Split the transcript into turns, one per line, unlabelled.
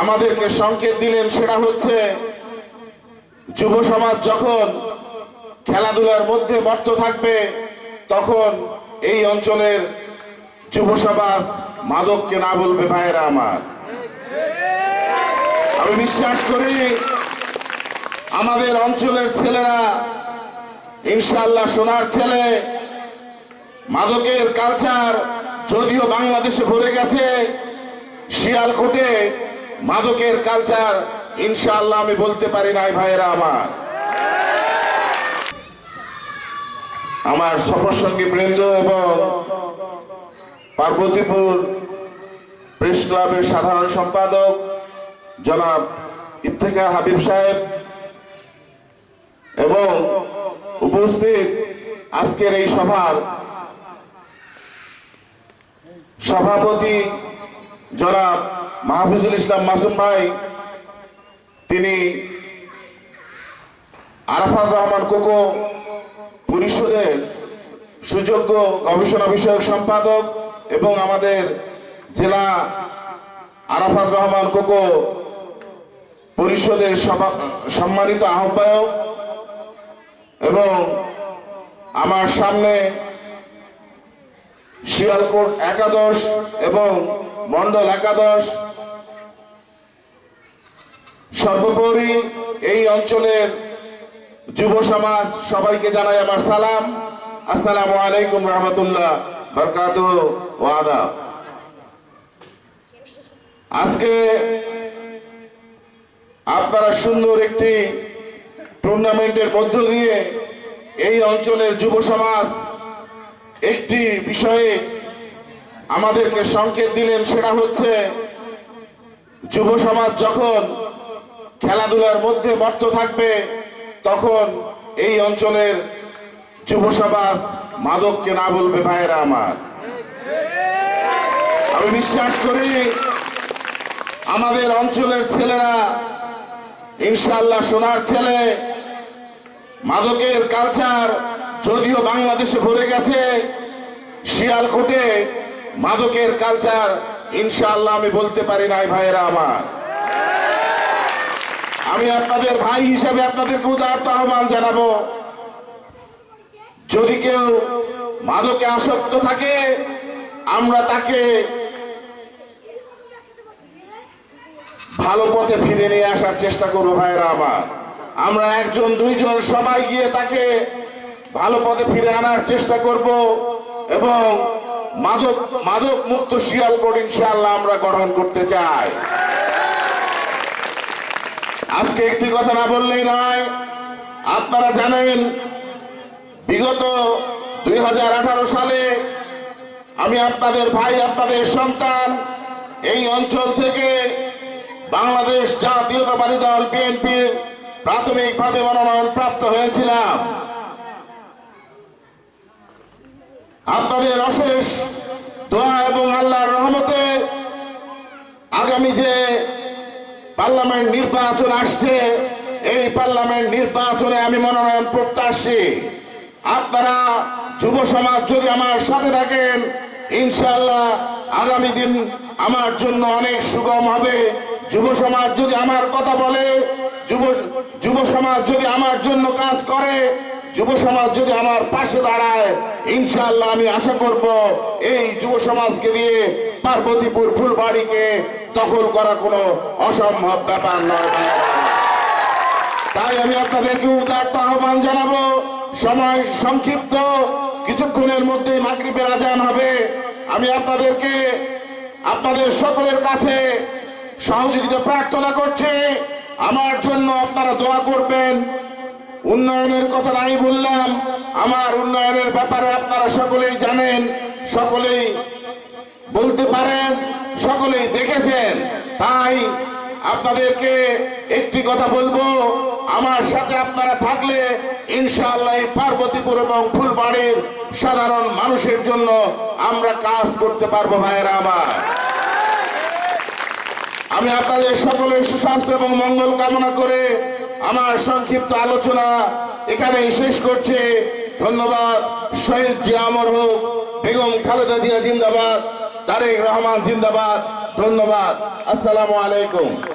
আমাদেরকে সংকেত দিলেন সেটা হচ্ছে যুব সমাজ যখন খেলাধুলার মধ্যে মত্ত থাকবে, তখন এই অঞ্চলের যুব সমাজ মাদককে না বলবে, ভাইয়েরা আমার। আমি বিশ্বাস করি আমাদের অঞ্চলের ছেলেরা ইনশাল্লাহ সোনার ছেলে, মাদকের কালচার যদিও বাংলাদেশে ভরে গেছে, শিয়ালকোটে মাদকের কালচার ইনশাআল্লাহ আমি বলতে পারি নাই ভাইয়েরা আমার। আমার সফরসঙ্গী বৃন্দ এবং পার্বতীপুর প্রেস ক্লাবের সাধারণ সম্পাদক জনাব ইফতেখার হাবিব সাহেব এবং উপস্থিত আজকের এই সভার সভাপতি জনাব মাহফুজুল ইসলাম মাসুম ভাই, তিনি আরাফাত রহমান কোকো, পরিষদের সুযোগ্য গবেষণা বিষয়ক সম্পাদক এবং আমাদের জেলা আরাফাত রহমান কোকো পরিষদের সম্মানিত আহ্বায়ক এবং আমার সামনে শিয়ালকোট একাদশ এবং মন্ডল একাদশ। সর্বোপরি এই অঞ্চলের যুব সমাজ সবাইকে জানাই আমার সালাম। আসসালামু আলাইকুম রহমতুল্লাহ বরকাত ও আদাব। আজকে আপনারা সুন্দর একটি টুর্নামেন্টের মধ্য দিয়ে এই অঞ্চলের যুব সমাজ একটি বিষয়ে আমাদেরকে সংকেত দিলেন, সেটা হচ্ছে যুব সমাজ যখন খেলাধুলার মধ্যে মত্ত থাকবে, তখন এই অঞ্চলের যুব সমাজ মাদককে না বলবে, ভাইয়েরা আমার। আমি বিশ্বাস করি আমাদের অঞ্চলের ছেলেরা ইনশাল্লাহ সোনার ছেলে, মাদকের কালচার যদিও বাংলাদেশে ভরে গেছে, শিয়ালকোটে মাদকের কালচার ইনশাআল্লাহ আমি বলতে পারি নাই ভাইয়েরা আমার। আমি আপনাদের ভাই হিসাবে আপনাদেরকে উদারত আহ্বান জানাব, যদি কেউ মাদকে আসক্ত থাকে, আমরা তাকে ভালো পথে ফিরে নিয়ে আসার চেষ্টা করব ভাইয়েরা আমার। আমরা একজন, দুইজন সবাই গিয়ে তাকে ভালো পথে ফিরে আনার চেষ্টা করব এবং মাদক মাদক মুক্ত শিয়ালকোট ইনশাআল্লাহ আমরা গঠন করতে চাই। আজকে একটি কথা না বললেই নয়, আপনারা জানেন, বিগত দুই হাজার আঠারো সালে আমি আপনাদের ভাই, আপনাদের সন্তান, এই অঞ্চল থেকে বাংলাদেশ জাতীয়তাবাদী দল, বিএনপির প্রাথমিকভাবে মনোনয়ন প্রাপ্ত হয়েছিলাম। আপনাদের অশেষ দোয়া এবং আল্লাহর রহমতে আগামী যে পার্লামেন্ট নির্বাচন আসছে, এই পার্লামেন্ট নির্বাচনে আমি মনোনয়ন প্রত্যাশী। আপনারা যুব সমাজ যদি আমার সাথে থাকেন ইনশাল্লাহ আগামী দিন আমার জন্য অনেক সুগম হবে। যুব সমাজ যদি আমার কথা বলে, যুব যুব সমাজ যদি আমার জন্য কাজ করে যুব সমাজ যদি আমার পাশে দাঁড়ায় ইনশাল্লাহ আমি আশা করব এই যুব সমাজকে দিয়ে পার্বতীপুর ফুলবাড়িকে দখল করা কোনো অসম্ভব ব্যাপার নয় তাই আমি আপনাদেরকে উদার্ত আহ্বান জানাব। সময় সংক্ষিপ্ত, কিছুক্ষণের মধ্যেই মাগরিবের আজান হবে। আমি আপনাদেরকে, আপনাদের সকলের কাছে সহযোগিতা প্রার্থনা করছি। আমার জন্য আপনারা দোয়া করবেন। উন্নয়নের কথা নাই বললাম। আমার উন্নয়নের ব্যাপারে আপনারা সকলেই জানেন, সকলেই বলতে পারেন, সকলেই দেখেছেন। তাই আপনাদেরকে একটি কথা বলব, আমার সাথে আপনারা থাকলে ইনশাআল্লাহ পার্বতীপুর এবং ফুলবাড়ির সাধারণ মানুষের জন্য আমরা কাজ করতে পারব ভাইয়েরা আমার। আমি আপনাদের সকলের সুস্বাস্থ্য এবং মঙ্গল কামনা করে আমার সংক্ষিপ্ত আলোচনা এখানে শেষ করছে। ধন্যবাদ। শহীদ জিয়া আমর হোক, বেগম খালেদা জিয়া জিন্দাবাদ, তারেক রহমান জিন্দাবাদ। ধন্যবাদ। আসসালামু আলাইকুম।